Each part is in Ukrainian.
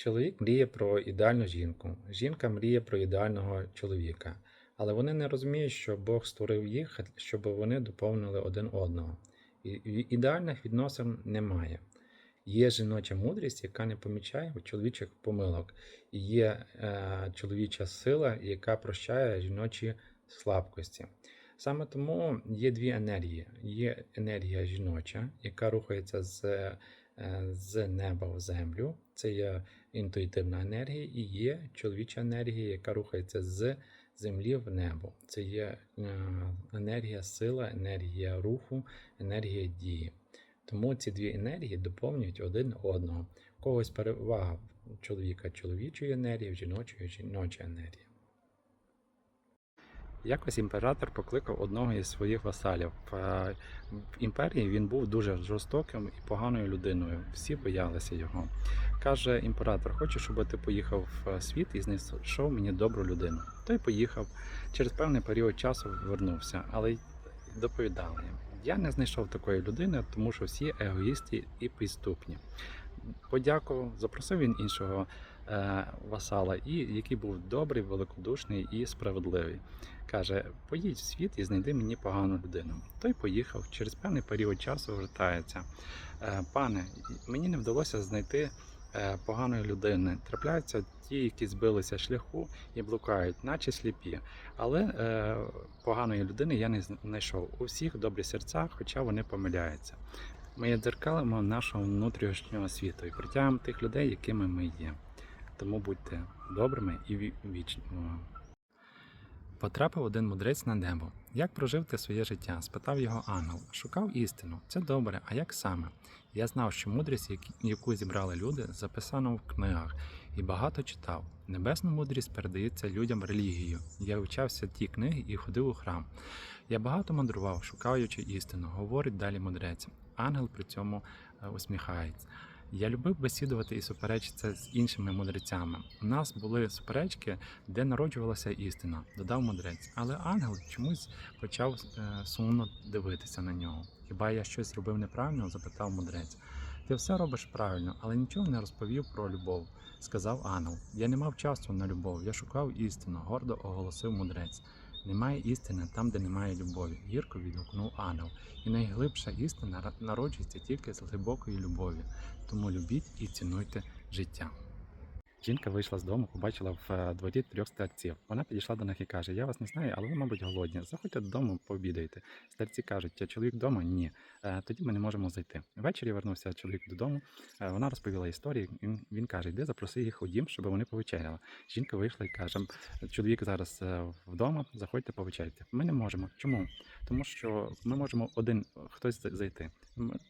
Чоловік мріє про ідеальну жінку, жінка мріє про ідеального чоловіка, але вони не розуміють, що Бог створив їх, щоб вони доповнили один одного. Ідеальних відносин немає. Є жіноча мудрість, яка не помічає чоловічих помилок, і є е, чоловіча сила, яка прощає жіночі слабкості. Саме тому є дві енергії: є енергія жіноча, яка рухається з, з неба в землю. Це є інтуїтивна енергія, і є чоловіча енергія, яка рухається з землі в небо. Це є е, енергія сила, енергія руху, енергія дії. Тому ці дві енергії доповнюють один одного. У когось перевага чоловіка чоловічої енергії, в жіночої жіночої енергії. Якось імператор покликав одного із своїх васалів. Е, В імперії він був дуже жорстоким і поганою людиною. Всі боялися його. Каже імператор: хочу, щоб ти поїхав в світ і знайшов мені добру людину. Той поїхав. Через певний період часу вернувся, але доповідали. Я не знайшов такої людини, тому що всі егоїсти і підступні. Подякував, запросив він іншого е, васала, і який був добрий, великодушний і справедливий. Каже: поїдь в світ і знайди мені погану людину. Той поїхав, через певний період часу вертається. Е, пане, мені не вдалося знайти е, поганої людини. Трапляються ті, які збилися шляху і блукають, наче сліпі. Але е, поганої людини я не знайшов. У всіх добрі серця, хоча вони помиляються. Ми є дзеркалами нашого внутрішнього світу і притягуємо тих людей, якими ми є. Тому будьте добрими і ві- вічними. Потрапив один мудрець на небо. Як прожив ти своє життя? спитав його ангел. Шукав істину. Це добре, а як саме? Я знав, що мудрість, яку зібрали люди, записано в книгах, і багато читав. Небесна мудрість передається людям релігією. Я вивчався ті книги і ходив у храм. Я багато мандрував, шукаючи істину, говорить далі мудрець. Ангел при цьому е, усміхається. Я любив бесідувати і суперечитися з іншими мудрецями. У нас були суперечки, де народжувалася істина, додав мудрець. Але ангел чомусь почав е, сумно дивитися на нього. Хіба я щось робив неправильно? запитав мудрець. Ти все робиш правильно, але нічого не розповів про любов, сказав ангел. Я не мав часу на любов, я шукав істину, гордо оголосив мудрець. Немає істини там, де немає любові, гірко відгукнув ангел. І найглибша істина народжується тільки з глибокої любові. Тому любіть і цінуйте життя. Жінка вийшла з дому, побачила в е, дворі трьох старців. Вона підійшла до них і каже: Я вас не знаю, але ви, мабуть, голодні. Заходьте додому, пообідайте. Старці кажуть, чоловік вдома? Ні. «Е, Тоді ми не можемо зайти. Ввечері вернувся чоловік додому. е, Вона розповіла історію. Він, каже: Йди, запроси їх у дім, щоб вони повечеряли. Жінка вийшла і каже: чоловік зараз вдома, заходьте повечеряйте. Ми не можемо. Чому? Тому що ми можемо один хтось зайти.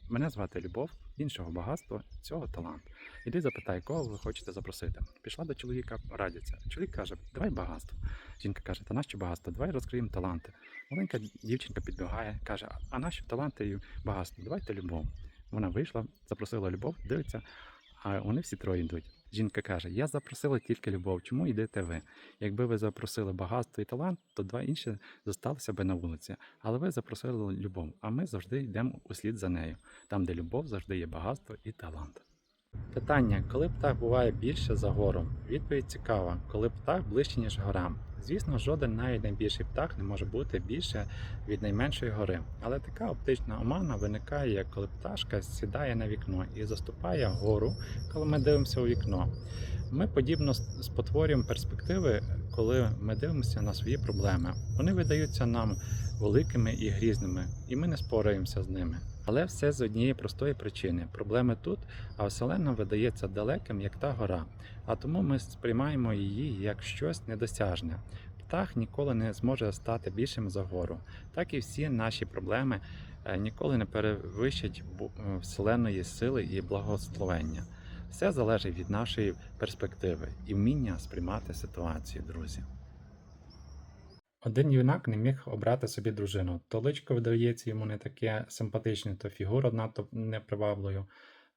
Мене звати Любов, іншого багатства, цього талант. Іди запитай, кого ви хочете запросити. Пішла до чоловіка, радяться. Чоловік каже, давай багатство. Жінка каже, та нащо багатство? Давай розкриємо таланти. Маленька дівчинка підбігає, каже, а нащо таланти і багатство? Давайте любов. Вона вийшла, запросила любов, дивиться, а вони всі троє йдуть. Жінка каже: Я запросила тільки любов. Чому йдете ви? Якби ви запросили багатство і талант, то два інші зосталися би на вулиці. Але ви запросили любов, а ми завжди йдемо услід за нею. Там, де любов, завжди є багатство і талант. Питання: коли птах буває більше за гору? Відповідь цікава, коли птах ближче, ніж гора. Звісно, жоден навіть найбільший птах не може бути більше від найменшої гори. Але така оптична омана виникає, коли пташка сідає на вікно і заступає гору, коли ми дивимося у вікно. Ми подібно спотворюємо перспективи, коли ми дивимося на свої проблеми. Вони видаються нам великими і грізними, і ми не спораємося з ними. Але все з однієї простої причини: проблеми тут, а Вселенна видається далеким, як та гора. А тому ми сприймаємо її як щось недосяжне. Птах ніколи не зможе стати більшим за гору, так і всі наші проблеми е, ніколи не перевищать е, вселенної сили і благословення. Все залежить від нашої перспективи і вміння сприймати ситуацію, друзі. Один юнак не міг обрати собі дружину. То личко видається йому не таке симпатичне, то фігура надто непривабливою.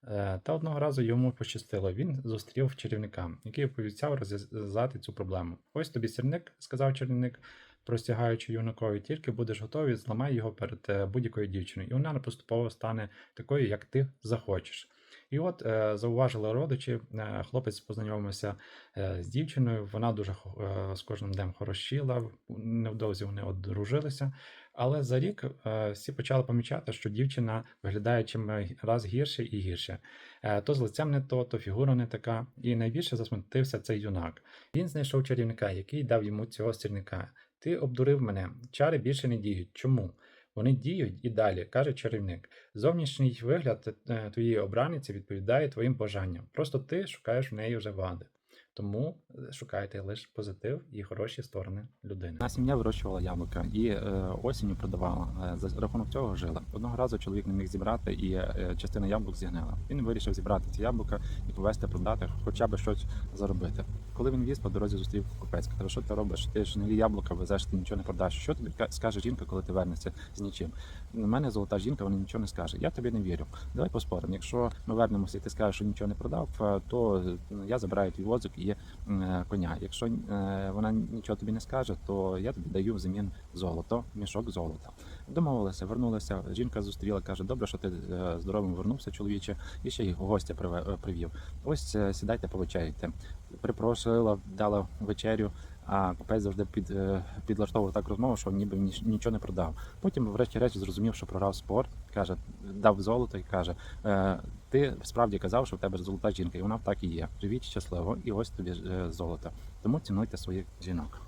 Е, Та одного разу йому пощастило. Він зустрів чарівника, який пообіцяв розв'язати цю проблему. Ось тобі сірник, сказав чарівник, простягаючи юнакові, тільки будеш готовий, зламай його перед е, будь-якою дівчиною, і вона поступово стане такою, як ти захочеш. І от е, зауважили родичі, е, хлопець познайомився з дівчиною. Вона дуже з кожним днем хорошіла. Невдовзі вони одружилися. Але за рік всі почали помічати, що дівчина виглядає чим раз гірше і гірше. То з лицем не то, то фігура не така. І найбільше засмутився цей юнак. Він знайшов чарівника, який дав йому цього сірника. Ти обдурив мене. Чари більше не діють. Чому? Вони діють і далі, каже чарівник. Зовнішній вигляд е, твоєї обраниці відповідає твоїм бажанням. Просто ти шукаєш в неї вже вади. Тому е, шукайте лише позитив і хороші сторони людини. Наша сім'я вирощувала яблука і е, осінню продавала. Е, за рахунок цього жила. Одного разу чоловік не міг зібрати, і е, частина яблук зігнила. Він вирішив зібрати ці яблука і повезти продати, хоча б щось заробити. Коли він віз, по дорозі зустрів купець. Каже, що ти робиш? Ти ж не яблука везеш, ти нічого не продаш. Що тобі скаже жінка, коли ти вернешся з нічим? У мене золота жінка, вона нічого не скаже. Я тобі не вірю. Давай поспоримо. Якщо ми вернемося і ти скажеш, що нічого не продав, е, то я забираю твій возик і е, коня. Якщо е, вона нічого тобі не скаже, то я тобі даю взамін золото, мішок золота. Домовилися, вернулися. Жінка зустріла, каже: добре, що ти е, здоровим вернувся, чоловіче, і ще й гостя привів. Ось сідайте повечеряйте. Припросила, дала вечерю. А купець завжди під, підлаштовував так розмову, що ніби нічого не продав. Потім, врешті-решт, зрозумів, що програв спор. Каже, дав золото і каже: ти справді казав, що в тебе золота жінка, і вона так і є. Живіть щасливо, і ось тобі е, золото. Тому цінуйте своїх жінок.